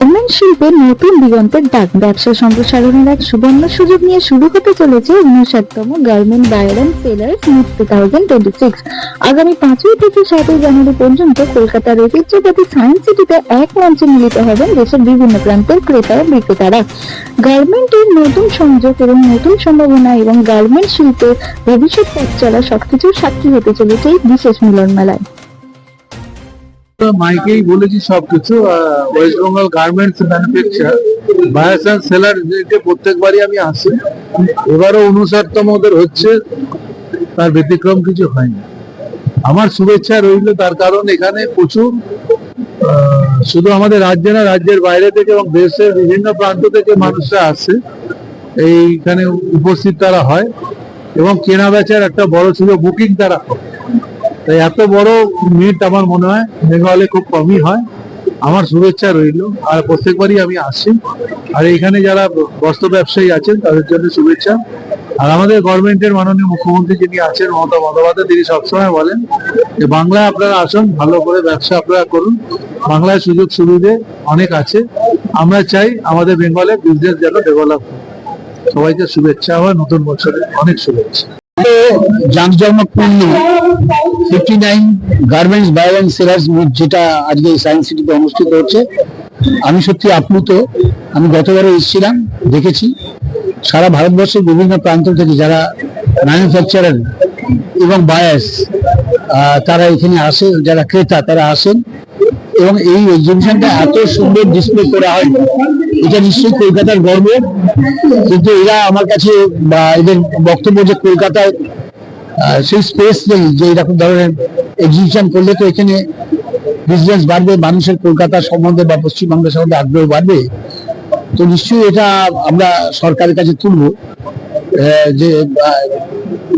Garment শিল্পের নতুন দিগন্তের ডাক। ব্যবসা সম্প্রসারণের এক সুবর্ণ সুযোগ নিয়ে শুরু হতে চলেছে উনষাটতম garment buyer and sellers two thousand twenty six আগামী পাঁচই থেকে সাতই জানুয়ারি পর্যন্ত কলকাতার ঐতিহ্যবাদী সায়েন্স সিটিতে এক মঞ্চে মিলিত হবেন দেশের বিভিন্ন প্রান্তের ক্রেতা ও বিক্রেতারা। গার্মেন্টের নতুন সংযোগ এবং নতুন সম্ভাবনা এবং গার্মেন্ট শিল্পের ভবিষ্যৎ পথ চলা সবকিছুর সাক্ষী হতে চলেছে এই বিশেষ মিলন মেলায় মাইকেই বলেছি সবকিছু West Bengal garments manufacture buyers and seller প্রত্যেকবারই আমি আসি। এবারও উনষাটতম ওদের হচ্ছে, তার ব্যতিক্রম কিছু হয়নি। আমার শুভেচ্ছা রইল, তার কারণ এখানে প্রচুর শুধু আমাদের রাজ্যে না, রাজ্যের বাইরে থেকে এবং দেশের বিভিন্ন প্রান্ত থেকে মানুষরা আসে। এইখানে উপস্থিত তারা হয় এবং কেনা বেচার একটা বড় ছিল বুকিং তারা করে। তাই এত বড় মিট আমার মনে হয়, বেঙ্গলে খুব কমই হয়। আমার শুভেচ্ছা রইল। আর প্রত্যেকবারই আমি আসি। আর এখানে যারা বস্ত্র ব্যবসায়ী আছেন, তাদের জন্য শুভেচ্ছা। আর আমাদের গভর্নমেন্টের মাননীয় মুখ্যমন্ত্রী যিনি আছেন, মমতা বন্দ্যোপাধ্যায়, তিনি সবসময় বলেন যে, বাংলায় আপনারা আসুন, ভালো করে ব্যবসা আপনারা করুন। বাংলায় সুযোগ সুবিধে অনেক আছে। আমরা চাই আমাদের বেঙ্গলে বিজনেস যেন ডেভেলপ সবাইকে শুভেচ্ছা। হয় নতুন বছরে অনেক শুভেচ্ছা। জাঁকজমকপূর্ণ fifty nine garments buyer and sellers যেটা আজকে সায়েন্স সিটিতে অনুষ্ঠিত হচ্ছে, আমি সত্যি আপ্লুত। আমি গতবারও এসেছিলাম, দেখেছি। সারা ভারতবর্ষের বিভিন্ন প্রান্ত থেকে যারা ম্যানুফ্যাকচারার এবং বায়ার্স তারা এখানে আসে, যারা ক্রেতা, তারা আসেন। এবং এই এক্সিবিশনটা এত সুন্দর ডিসপ্লে করা হয়, এটা নিশ্চয়ই কলকাতার গর্ব। কিন্তু এরা আমার কাছে বা এদের বক্তব্য যে কলকাতায় সেই স্পেস নেই যে এরকম ধরনের এক্সিবিশন করলে তো এখানে বিজনেস বাড়বে, মানুষের কলকাতা সম্বন্ধে বা পশ্চিমবঙ্গের সম্বন্ধে আগ্রহ বাড়বে। তো নিশ্চয়ই এটা আমরা সরকারের কাছে তুলব যে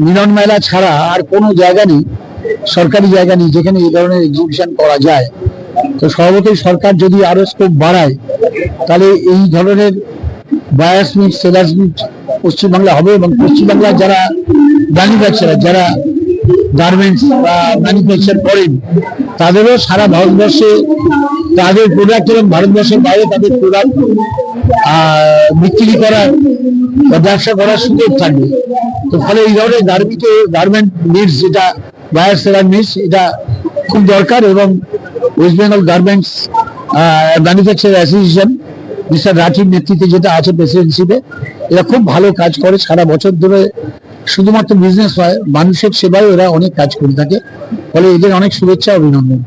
মিলন মেলা ছাড়া আর কোনো জায়গা নেই, সরকারি জায়গা নেই যেখানে এই ধরনের এক্সিবিশন করা যায়। তো স্বভাবতই সরকার যদি আরও স্কোপ বাড়ায়, তাহলে এই ধরনের buyers meet sellers meet Paschimbanga হবে এবং পশ্চিমবাংলার যারা ম্যানুফ্যাকচারার যারা গার্মেন্টস বা ম্যানুফ্যাকচার করেন, তাদেরও সারা ভারতবর্ষে তাদের প্রোডাক্ট এবং ভারতবর্ষের বাইরে তাদের প্রোডাক্ট বিক্রি করার বা ব্যবসা করার সুযোগ থাকবে। তো ফলে এই ধরনের গার্মিকে গার্মেন্ট নিডস যেটা বায়ার সেলার নিডস এটা খুব দরকার এবং West Bengal garments manufacture association mister রাঠির নেতৃত্বে যেটা আছে প্রেসিডেন্সিতে এরা খুব ভালো কাজ করে। সারা বছর ধরে শুধুমাত্র বিজনেস হয় মানুষের সেবায় এরা অনেক কাজ করে থাকে, ফলে এদের অনেক শুভেচ্ছা অভিনন্দন।